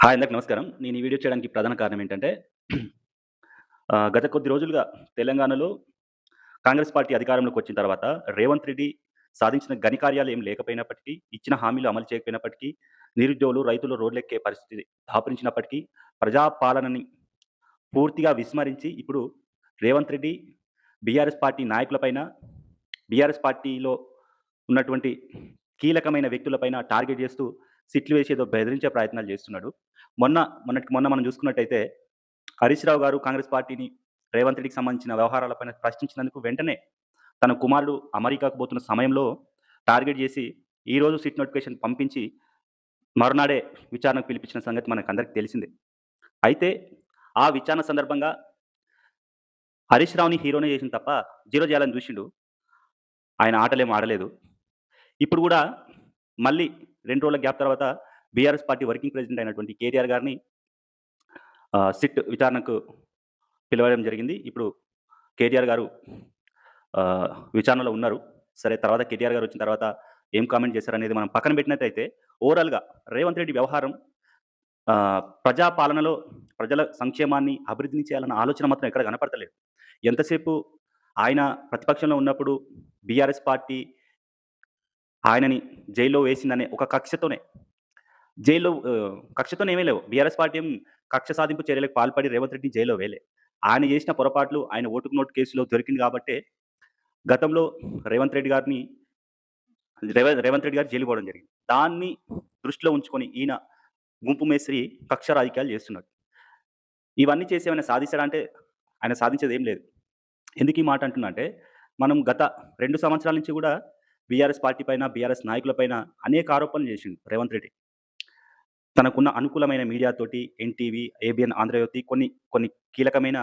Hi అందరికి నమస్కారం. నేను ఈ వీడియో చేయడానికి ప్రధాన కారణం ఏంటంటే గత కొద్ది రోజులుగా తెలంగాణలో కాంగ్రెస్ పార్టీ అధికారంలోకి వచ్చిన తర్వాత రేవంత్ రెడ్డి సాధించిన ఘనకార్యాలు ఏం లేకపోయినప్పటికీ, ఇచ్చిన హామీలు అమలు చేయకపోయినప్పటికీ, నిరుద్యోగులు, రైతులు రోడ్లెక్కే పరిస్థితి దాపురించినప్పటికీ, ప్రజాపాలనని పూర్తిగా విస్మరించి ఇప్పుడు రేవంత్ రెడ్డి బీఆర్ఎస్ పార్టీ నాయకులపైన, బీఆర్ఎస్ పార్టీలో ఉన్నటువంటి కీలకమైన వ్యక్తులపైన టార్గెట్ చేస్తూ సిట్లు వేసి ఏదో బెదిరించే ప్రయత్నాలు చేస్తున్నాడు. మొన్న మొన్నటి మొన్న మనం చూసుకున్నట్టయితే హరీష్ రావు గారు కాంగ్రెస్ పార్టీని రేవంత్ రెడ్డికి సంబంధించిన వ్యవహారాలపైన ప్రశ్నించినందుకు వెంటనే తన కుమారుడు అమెరికాకు పోతున్న సమయంలో టార్గెట్ చేసి ఈరోజు సిట్ నోటిఫికేషన్ పంపించి మరునాడే విచారణకు పిలిపించిన సంగతి మనకు అందరికి తెలిసిందే. అయితే ఆ విచారణ సందర్భంగా హరీష్ రావుని హీరోనే చేసిన తప్ప జీరో చేయాలని చూసిండు. ఆయన ఆటలేం ఆడలేదు. ఇప్పుడు కూడా మళ్ళీ రెండు రోజుల గ్యాప్ తర్వాత బీఆర్ఎస్ పార్టీ వర్కింగ్ ప్రెసిడెంట్ అయినటువంటి కేటీఆర్ గారిని సిట్ విచారణకు పిలవడం జరిగింది. ఇప్పుడు కేటీఆర్ గారు విచారణలో ఉన్నారు. సరే తర్వాత కేటీఆర్ గారు వచ్చిన తర్వాత ఏం కామెంట్ చేశారనేది మనం పక్కన పెట్టినట్టయితే ఓవరాల్‌గా రేవంత్ రెడ్డి వ్యవహారం ప్రజాపాలనలో ప్రజల సంక్షేమాన్ని, అభివృద్ధిని చేయాలన్న ఆలోచన మాత్రం ఎక్కడ కనపడతలేదు. ఎంతసేపు ఆయన ప్రతిపక్షంలో ఉన్నప్పుడు బీఆర్ఎస్ పార్టీ ఆయనని జైల్లో వేసిందనే ఒక కక్షతోనే జైల్లో కక్షతోనే ఏమీ లేవు. బీఆర్ఎస్ పార్టీ ఏం కక్ష సాధింపు చర్యలకు పాల్పడి రేవంత్ రెడ్డిని జైల్లో వేయలే. ఆయన చేసిన పొరపాట్లు ఆయన ఓటుకు నోటు కేసులో దొరికింది కాబట్టే గతంలో రేవంత్ రెడ్డి గారిని రేవంత్ రెడ్డి గారు జైలు పోవడం జరిగింది. దాన్ని దృష్టిలో ఉంచుకొని ఈయన గుంపు మేస్త్రి కక్ష రాజకీయాలు చేస్తున్నాడు. ఇవన్నీ చేసి ఏమైనా సాధిస్తాడా అంటే ఆయన సాధించేది ఏం లేదు. ఎందుకు ఈ మాట అంటున్నా అంటే మనం గత రెండు సంవత్సరాల నుంచి కూడా బీఆర్ఎస్ పార్టీ పైన, బీఆర్ఎస్ నాయకుల పైన అనేక ఆరోపణలు చేసిండు రేవంత్ రెడ్డి. తనకున్న అనుకూలమైన మీడియా తోటి ఎన్‌టీవీ, ఏబిఎన్ ఆంధ్రజ్యోతి కొన్ని కొన్ని కీలకమైన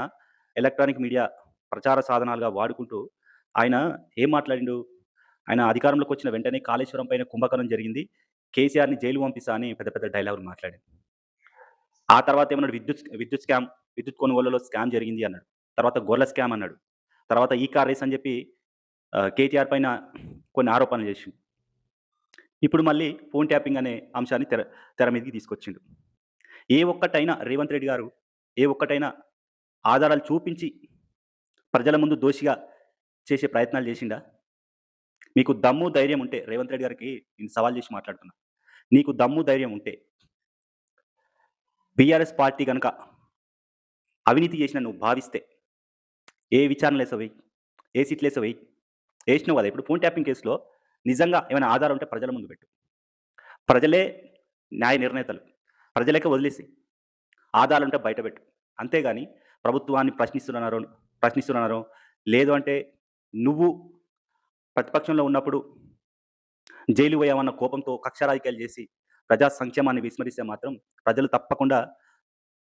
ఎలక్ట్రానిక్ మీడియా ప్రచార సాధనాలుగా వాడుకుంటూ ఆయన ఏం మాట్లాడిండు? ఆయన అధికారంలోకి వచ్చిన వెంటనే కాళేశ్వరం పైన కుంభకణం జరిగింది. కేసీఆర్‌ని జైలు పంపిస్తా అని పెద్ద పెద్ద డైలాగులు మాట్లాడింది ఆ తర్వాత ఏమన్నాడు విద్యుత్ విద్యుత్ స్కామ్, విద్యుత్ కొనుగోలులో స్కామ్ జరిగింది అన్నాడు. తర్వాత గొర్రెల స్కామ్ అన్నాడు. తర్వాత ఈ కార్ రేస్ అని చెప్పి కేటీఆర్ పైన కొన్ని ఆరోపణలు చేసిండు. ఇప్పుడు మళ్ళీ ఫోన్ ట్యాపింగ్ అనే అంశాన్ని తెర తెర మీదకి తీసుకొచ్చిండు. ఏ ఒక్కటైనా రేవంత్ రెడ్డి గారు ఏ ఒక్కటైనా ఆధారాలు చూపించి ప్రజల ముందు దోషిగా చేసే ప్రయత్నాలు చేసిండా? మీకు దమ్ము, ధైర్యం ఉంటే రేవంత్ రెడ్డి గారికి నేను సవాల్ చేసి మాట్లాడుతున్నా. నీకు దమ్ము, ధైర్యం ఉంటే బీఆర్ఎస్ పార్టీ కనుక అవినీతి చేసిన నువ్వు భావిస్తే ఏ విచారణలేసో వెయ్యి. ఏ సిట్‌లేసో వెయ్యి. వేసినావు కదా! ఇప్పుడు ఫోన్ ట్యాపింగ్ కేసులో నిజంగా ఏమైనా ఆధారం ఉంటే ప్రజల ముందు పెట్టు. ప్రజలే న్యాయ నిర్ణేతలు. ప్రజలకే వదిలేసి ఆధారాలు ఉంటే బయటపెట్టు. అంతేగాని ప్రభుత్వాన్ని ప్రశ్నిస్తున్నారో ప్రశ్నిస్తున్నారో లేదు అంటే నువ్వు ప్రతిపక్షంలో ఉన్నప్పుడు జైలు పోయామన్న కోపంతో కక్ష రాజకీయాలు చేసి ప్రజా సంక్షేమాన్ని విస్మరిస్తే మాత్రం ప్రజలు తప్పకుండా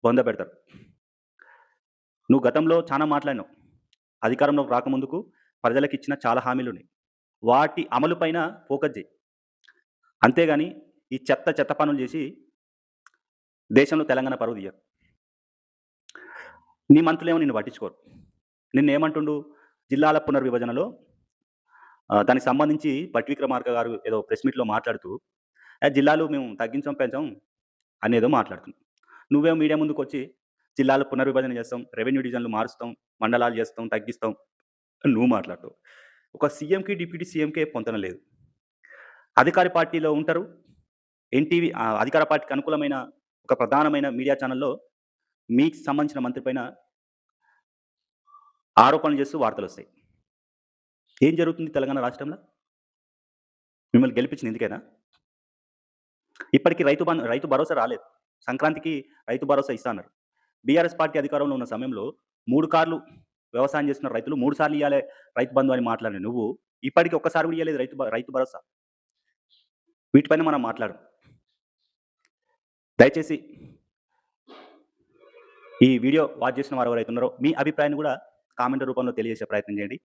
బొందపెడతారు. నువ్వు గతంలో చాలా మాట్లాడినావు. అధికారంలోకి రాకముందుకు ప్రజలకు ఇచ్చిన చాలా హామీలు ఉన్నాయి వాటి అమలు పైన ఫోకస్ చేయి అంతేగాని ఈ చెత్త చెత్త పనులు చేసి దేశంలో తెలంగాణ పరువు తీయరు నీ మంత్రులేమో నిన్ను పట్టించుకోరు. నిన్నేమంటుండు? జిల్లాల పునర్విభజనలో దానికి సంబంధించి భట్టి విక్రమార్క గారు ఏదో ప్రెస్ మీట్‌లో మాట్లాడుతూ జిల్లాలు మేము తగ్గించాం, పెంచాం" అనేదో మాట్లాడుతున్నాం నువ్వేమో మీడియా ముందుకొచ్చి జిల్లాలు పునర్విభజన చేస్తాం, రెవెన్యూ డివిజన్‌లు మారుస్తాం, మండలాలు చేస్తాం, తగ్గిస్తాం నువ్వు మాట్లాడు ఒక సీఎంకి, డిప్యూటీ సీఎంకే పొంతన లేదు. అధికార పార్టీలో ఉంటారు. ఎన్‌టీవీ అధికార పార్టీకి అనుకూలమైన ఒక ప్రధానమైన మీడియా ఛానల్లో మీకు సంబంధించిన మంత్రి పైన ఆరోపణలు చేస్తూ వార్తలు వస్తాయి ఏం జరుగుతుంది తెలంగాణ రాష్ట్రంలో? మిమ్మల్ని గెలిపించింది ఎందుకైనా ఇప్పటికి రైతు బన్ రైతు భరోసా రాలేదు. సంక్రాంతికి రైతు భరోసా ఇస్తా అన్నారు. బీఆర్ఎస్ పార్టీ అధికారంలో ఉన్న సమయంలో మూడు కార్లు వ్యవసాయం చేస్తున్న రైతులు మూడు సార్లు ఇవ్వాలి రైతు బంధు అని మాట్లాడిన నువ్వు ఇప్పటికి ఒక్కసారి కూడా ఇవ్వలేదు రైతు రైతు భరోసా. వీటిపైన మనం మాట్లాడు దయచేసి ఈ వీడియో వాచ్ చేసిన వారు ఎవరైతే ఉన్నారో మీ అభిప్రాయాన్ని కూడా కామెంట్ రూపంలో తెలియజేసే ప్రయత్నం చేయండి.